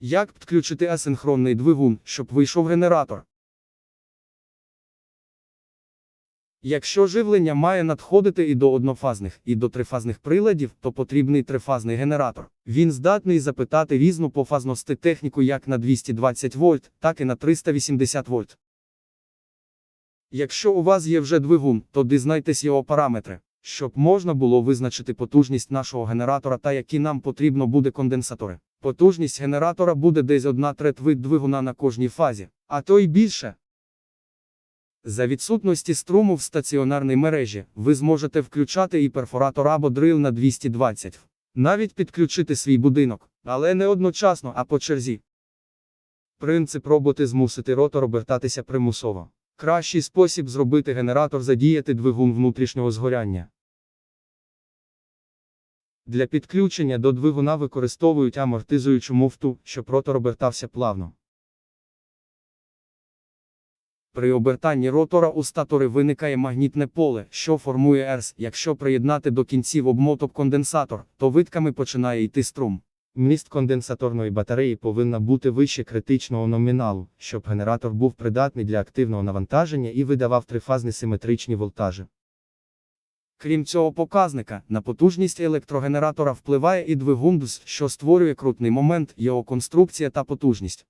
Як підключити асинхронний двигун, щоб вийшов генератор? Якщо живлення має надходити і до однофазних, і до трифазних приладів, то потрібний трифазний генератор. Він здатний запитати різну пофазності техніку як на 220 вольт, так і на 380 вольт. Якщо у вас є вже двигун, то дізнайтесь його параметри, щоб можна було визначити потужність нашого генератора та які нам потрібно буде конденсатори. Потужність генератора буде десь 1 треть від двигуна на кожній фазі, а то й більше. За відсутності струму в стаціонарній мережі, ви зможете включати і перфоратор або дрил на 220, навіть підключити свій будинок, але не одночасно, а по черзі. Принцип роботи змусити ротор обертатися примусово. Кращий спосіб зробити генератор задіяти двигун внутрішнього згоряння. Для підключення до двигуна використовують амортизуючу муфту, щоб ротор обертався плавно. При обертанні ротора у статори виникає магнітне поле, що формує ерс. Якщо приєднати до кінців обмоток конденсатор, то витками починає йти струм. Міст конденсаторної батареї повинна бути вище критичного номіналу, щоб генератор був придатний для активного навантаження і видавав трифазні симетричні волтажі. Крім цього показника, на потужність електрогенератора впливає і двигун ДУС, що створює крутний момент, його конструкція та потужність.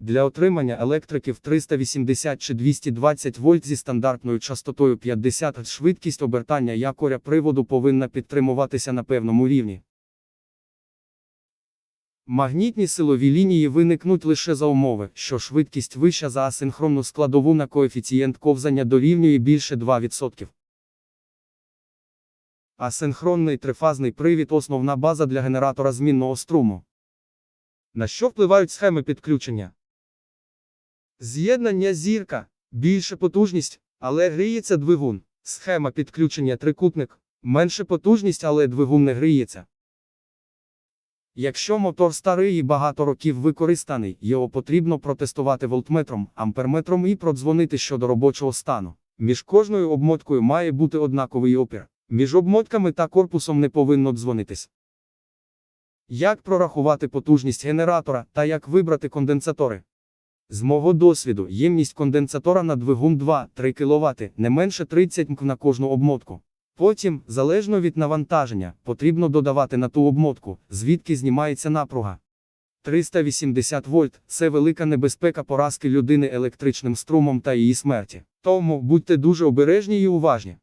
Для отримання електрики в 380 чи 220 вольт зі стандартною частотою 50 швидкість обертання якоря приводу повинна підтримуватися на певному рівні. Магнітні силові лінії виникнуть лише за умови, що швидкість вища за асинхронну складову на коефіцієнт ковзання дорівнює більше 2%. Асинхронний трифазний привід основна база для генератора змінного струму. На що впливають схеми підключення? З'єднання зірка, більше потужність, але гріється двигун. Схема підключення трикутник, менше потужність, але двигун не гріється. Якщо мотор старий і багато років використаний, його потрібно протестувати вольтметром, амперметром і продзвонити щодо робочого стану. Між кожною обмоткою має бути однаковий опір. Між обмотками та корпусом не повинно дзвонитись. Як прорахувати потужність генератора та як вибрати конденсатори? З мого досвіду, ємність конденсатора на двигун 2-3 кВт, не менше 30 м на кожну обмотку. Потім, залежно від навантаження, потрібно додавати на ту обмотку, звідки знімається напруга. 380 вольт це велика небезпека поразки людини електричним струмом та її смерті. Тому будьте дуже обережні і уважні.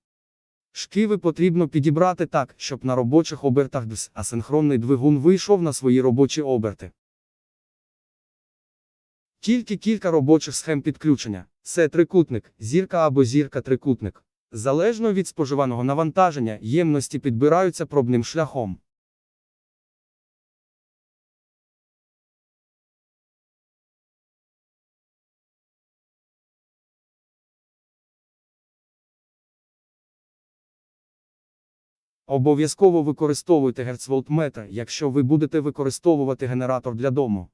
Шківи потрібно підібрати так, щоб на робочих обертах ДС асинхронний двигун вийшов на свої робочі оберти. Тільки кілька робочих схем підключення. Це трикутник, зірка або зірка-трикутник. Залежно від споживаного навантаження, ємності підбираються пробним шляхом. Обов'язково використовуйте герцволтметр, якщо ви будете використовувати генератор для дому.